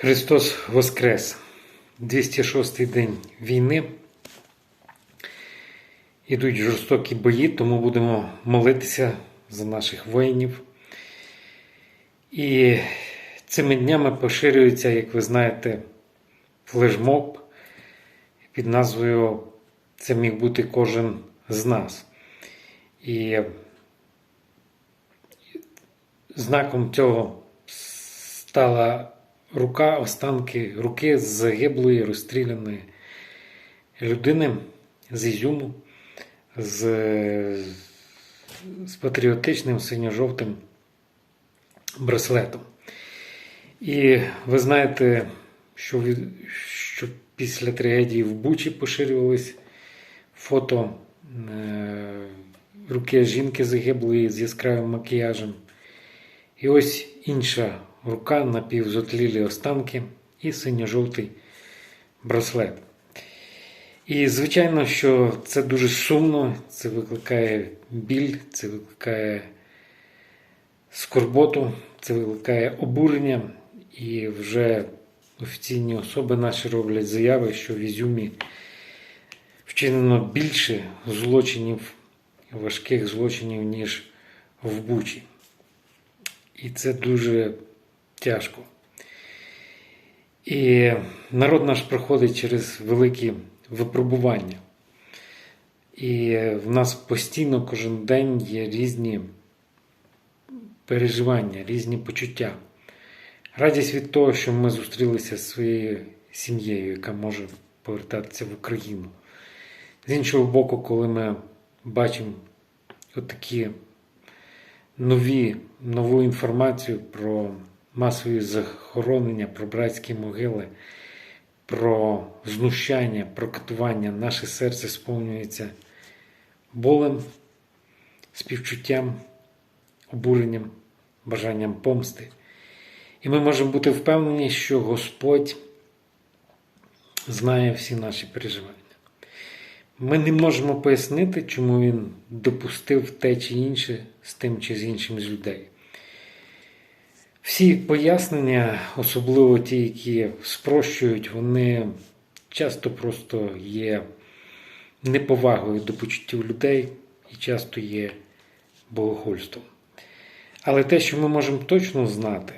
Христос Воскрес! 206-й день війни. Ідуть жорстокі бої, тому будемо молитися за наших воїнів. І цими днями поширюється, як ви знаєте, флешмоб під назвою Це міг бути кожен з нас. І знаком цього стала рука, останки руки загиблої, розстріляної людини з Ізюму з, з патріотичним синьо-жовтим браслетом. І ви знаєте, що, що після трагедії в Бучі поширювались фото е, руки жінки загиблої з яскравим макіяжем. І ось інша рука, напівзотлілі останки і синьо-жовтий браслет. І звичайно, що це дуже сумно, це викликає біль, це викликає скорботу, це викликає обурення. І вже офіційні особи наші роблять заяви, що в Ізюмі вчинено більше злочинів, важких злочинів, ніж в Бучі. І це дуже тяжко. І народ наш проходить через великі випробування. І в нас постійно кожен день є різні переживання, різні почуття. Радість від того, що ми зустрілися зі своєю сім'єю, яка може повертатися в Україну. З іншого боку, коли ми бачимо отакі нові, нову інформацію про масові захоронення, про братські могили, про знущання, про катування, наше серце сповнюється болем, співчуттям, обуренням, бажанням помсти. І ми можемо бути впевнені, що Господь знає всі наші переживання. Ми не можемо пояснити, чому він допустив те чи інше з тим чи з іншим з людей. Всі пояснення, особливо ті, які спрощують, вони часто просто є неповагою до почуттів людей і часто є богохульством. Але те, що ми можемо точно знати,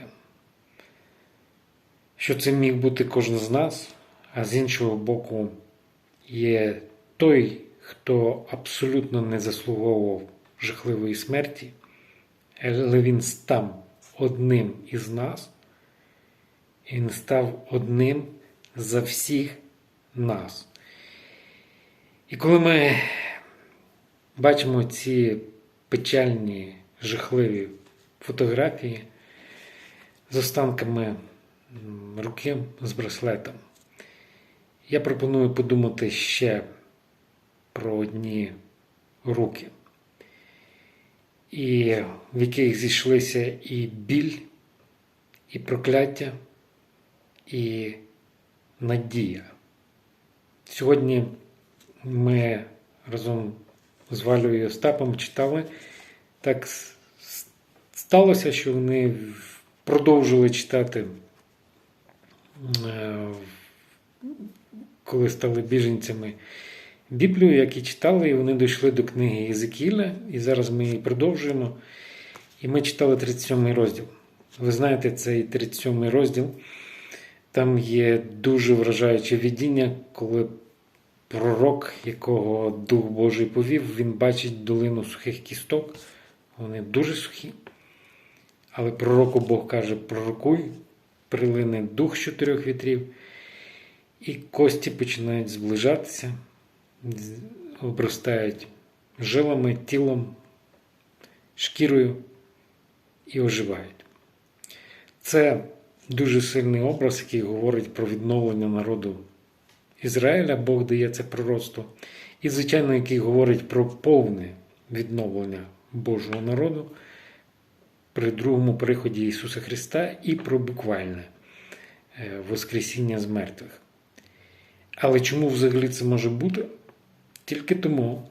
що це міг бути кожен з нас, а з іншого боку, є той, хто абсолютно не заслуговував жахливої смерті, але він став одним із нас, і він став одним за всіх нас. І коли ми бачимо ці печальні, жахливі фотографії з останками руки з браслетом, я пропоную подумати ще про одні руки, і в яких зійшлися і біль, і прокляття, і надія. Сьогодні ми разом з Валею і Остапом читали. Так сталося, що вони продовжили читати, е, коли стали біженцями Біблію, як і читали, і вони дійшли до книги Єзекіля, і зараз ми її продовжуємо. І ми читали 37 розділ. Ви знаєте, цей 37 розділ. Там є дуже вражаюче видіння, коли пророк, якого Дух Божий повів, він бачить долину сухих кісток. Вони дуже сухі. Але пророку Бог каже: пророкуй, прилине дух чотирьох вітрів, і кості починають зближатися, обростають жилами, тілом, шкірою і оживають. Це дуже сильний образ, який говорить про відновлення народу Ізраїля, Бог дає це пророцтво, і, звичайно, який говорить про повне відновлення Божого народу при другому приході Ісуса Христа і про буквальне е, Воскресіння з мертвих. Але чому взагалі це може бути? Тільки тому,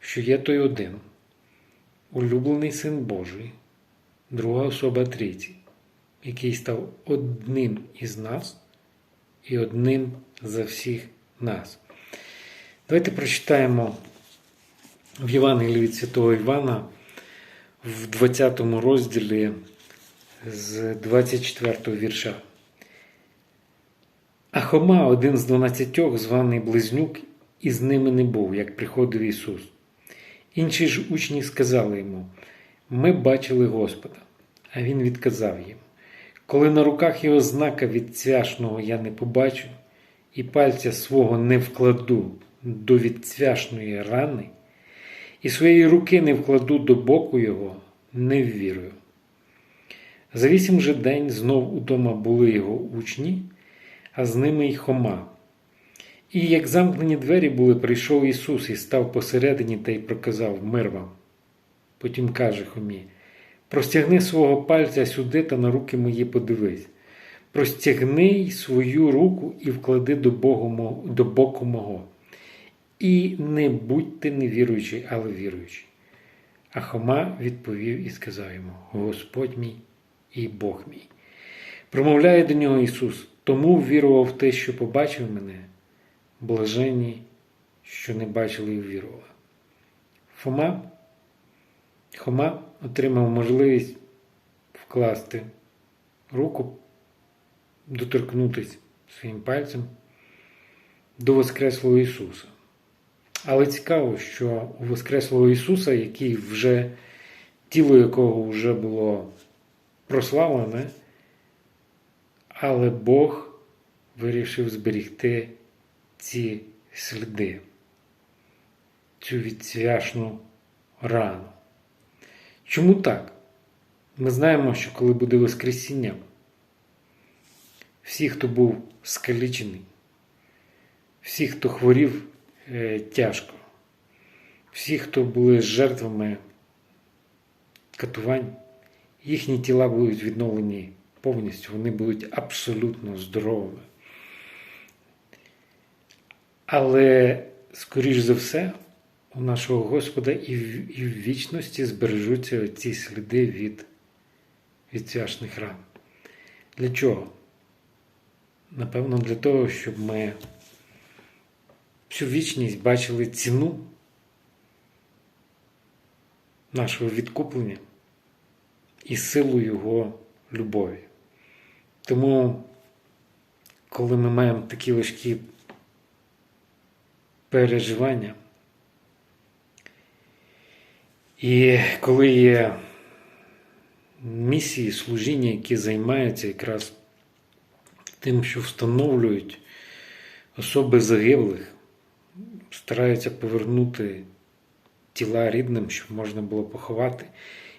що є той один, улюблений Син Божий, друга особа Трійці, який став одним із нас і одним за всіх нас. Давайте прочитаємо в Євангелії від Святого Івана в 20 розділі з 24 вірша. А Хома, один з дванадцятьох, званий Близнюк, і з ними не був, як приходив Ісус. Інші ж учні сказали йому: Ми бачили Господа. А він відказав їм: Коли на руках його знака від цвяшного я не побачу, і пальця свого не вкладу до відцвяшної рани, і своєї руки не вкладу до боку його, не ввірую. За вісім же день знов удома були його учні, а з ними й Хома. І як замкнені двері були, прийшов Ісус і став посередині та й проказав мир вам. Потім каже Хомі: Простягни свого пальця сюди та на руки мої подивись. Простягни й свою руку і вклади до, Богу, до боку мого. І не будьте невіруючі, але віруючі. А Хома відповів і сказав йому: Господь мій і Бог мій. Промовляє до нього Ісус, тому вірував в те, що побачив мене, блаженні, що не бачили і вірували. Фома, Хома отримав можливість вкласти руку, доторкнутися своїм пальцем до Воскреслого Ісуса. Але цікаво, що у Воскреслого Ісуса, який вже тіло якого вже було прославлене, але Бог вирішив зберігти ці сліди, цю відцвяшну рану. Чому так? Ми знаємо, що коли буде Воскресіння, всі, хто був скалічений, всі, хто хворів е, тяжко, всі, хто були жертвами катувань, їхні тіла будуть відновлені повністю, вони будуть абсолютно здоровими. Але, скоріш за все, у нашого Господа і в, і в вічності збережуться ці сліди від відцяшних ран. Для чого? Напевно, для того, щоб ми всю вічність бачили ціну нашого відкуплення і силу Його любові. Тому, коли ми маємо такі важкі переживання, і коли є місії служіння, які займаються якраз тим, що встановлюють особи загиблих, стараються повернути тіла рідним, щоб можна було поховати.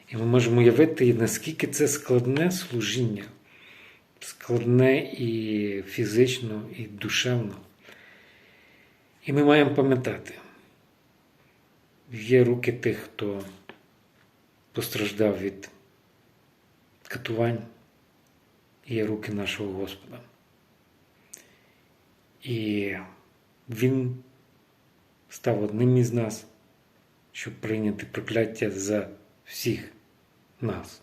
І ми можемо уявити, наскільки це складне служіння, складне і фізично, і душевно. І ми маємо пам'ятати, є руки тих, хто постраждав від катувань, є руки нашого Господа. І Він став одним із нас, щоб прийняти прокляття за всіх нас.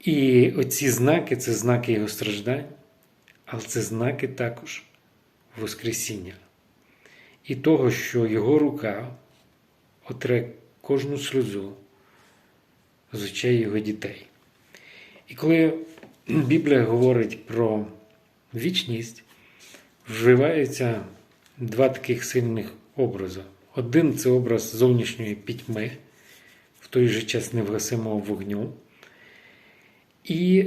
І оці знаки це знаки Його страждань, але це знаки також Воскресіння. І того, що Його рука отре кожну сльозу з очей Його дітей. І коли Біблія говорить про вічність, вживаються два таких сильних образи. Один це образ зовнішньої пітьми, в той же час невгасимого вогню. І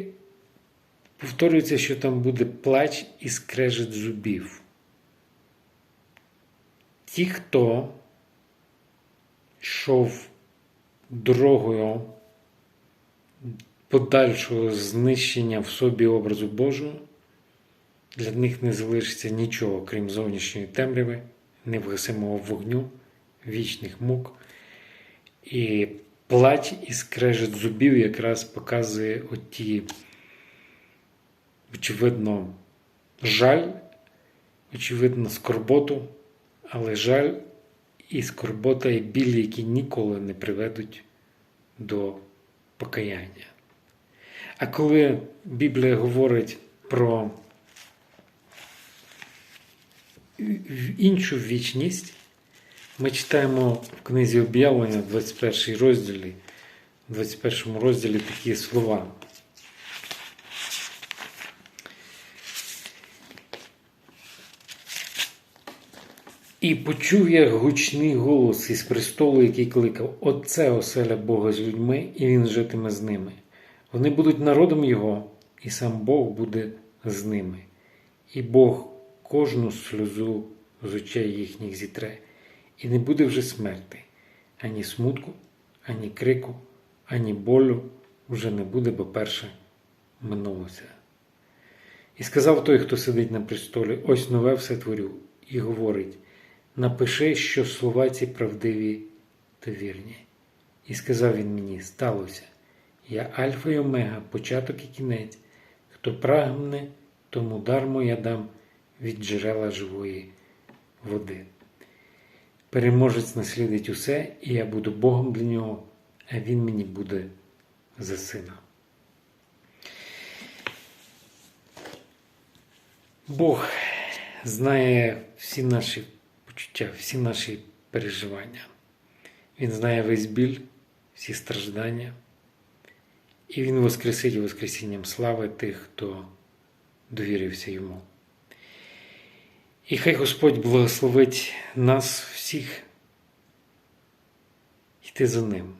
повторюється, що там буде плач і скрежет зубів. Ті, хто йшов дорогою подальшого знищення в собі образу Божого, для них не залишиться нічого, крім зовнішньої темряви, невгасимого вогню, вічних мук. І плач і скрежет зубів якраз показує оті, очевидно, жаль, очевидно, скорботу, але жаль і скорбота, і біль, які ніколи не приведуть до покаяння. А коли Біблія говорить про іншу вічність, ми читаємо в книзі об'явлення, 21 розділі, в 21 розділі такі слова. І почув я гучний голос із престолу, який кликав: Отце оселя Бога з людьми, і він житиме з ними. Вони будуть народом Його, і сам Бог буде з ними. І Бог кожну сльозу з очей їхніх зітре, і не буде вже смерти, ані смутку, ані крику, ані болю вже не буде, бо перше минулося. І сказав той, хто сидить на престолі, ось нове все творю, і говорить: напиши, що слова ці правдиві та вірні. І сказав він мені: сталося. Я Альфа й Омега, початок і кінець. Хто прагне, тому дармо я дам від джерела живої води. Переможець наслідить усе, і я буду Богом для нього, а він мені буде за сина. Бог знає всі наші почуття, всі наші переживання. Він знає весь біль, всі страждання. І Він воскресить Воскресінням слави тих, хто довірився йому. І хай Господь благословить нас всіх йти за ним.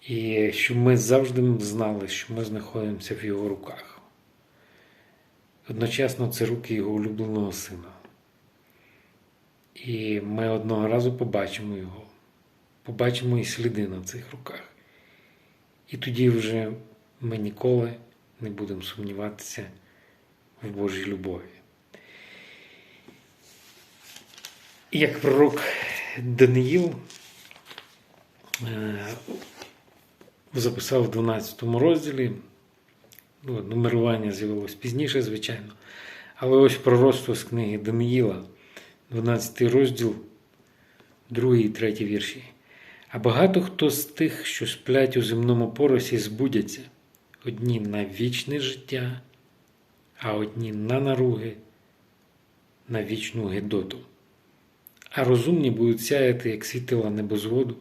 І щоб ми завжди знали, що ми знаходимося в його руках. Одночасно це руки його улюбленого сина. І ми одного разу побачимо його, побачимо і сліди на цих руках. І тоді вже ми ніколи не будемо сумніватися в Божій любові. Як пророк Даниїл е, записав в 12 розділі, ну, нумерування з'явилось пізніше, звичайно, але ось пророцтво з книги Даниїла, 12 розділ, 2 і 3 вірші. А багато хто з тих, що сплять у земному поросі, збудяться одні на вічне життя, а одні на наруги, на вічну гедоту. А розумні будуть сяяти, як світила небозводу,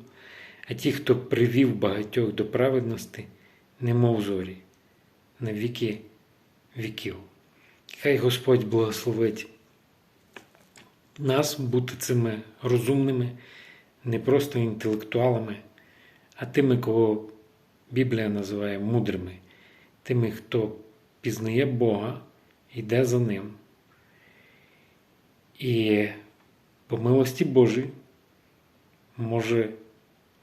а ті, хто привів багатьох до праведності, немов зорі, на віки віків. Хай Господь благословить нас бути цими розумними не просто інтелектуалами, а тими, кого Біблія називає мудрими, тими, хто пізнає Бога, йде за Ним. І по милості Божій може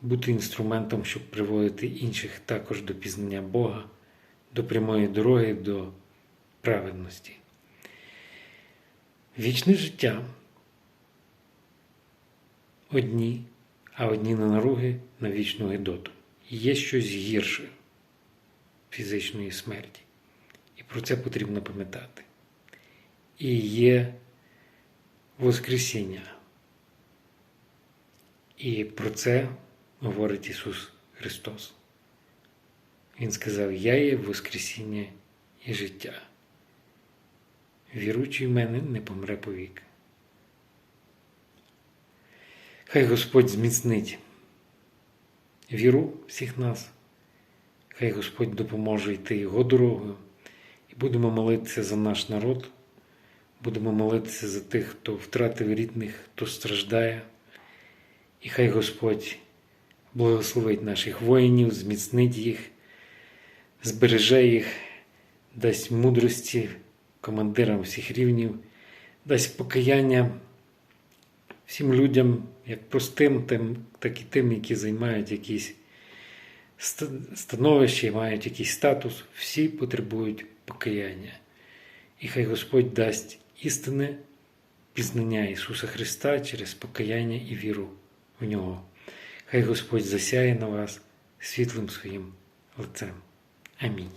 бути інструментом, щоб приводити інших також до пізнання Бога, до прямої дороги, до праведності. Вічне життя одні, а одні на наруги на вічну гидоту. Є щось гірше фізичної смерті. І про це потрібно пам'ятати. І є Воскресіння. І про це говорить Ісус Христос. Він сказав: Я є Воскресіння і життя. Віручий в мене не помре повік. Хай Господь зміцнить віру всіх нас, хай Господь допоможе йти його дорогою, і будемо молитися за наш народ, будемо молитися за тих, хто втратив рідних, хто страждає, і хай Господь благословить наших воїнів, зміцнить їх, збереже їх, дасть мудрості командирам всіх рівнів, дасть покаяння всім людям, як простим, тим, так і тим, які займають якісь становище, мають якийсь статус, всі потребують покаяння. І хай Господь дасть істинне пізнання Ісуса Христа через покаяння і віру в Нього. Хай Господь засяє на вас світлим своїм лицем. Амінь.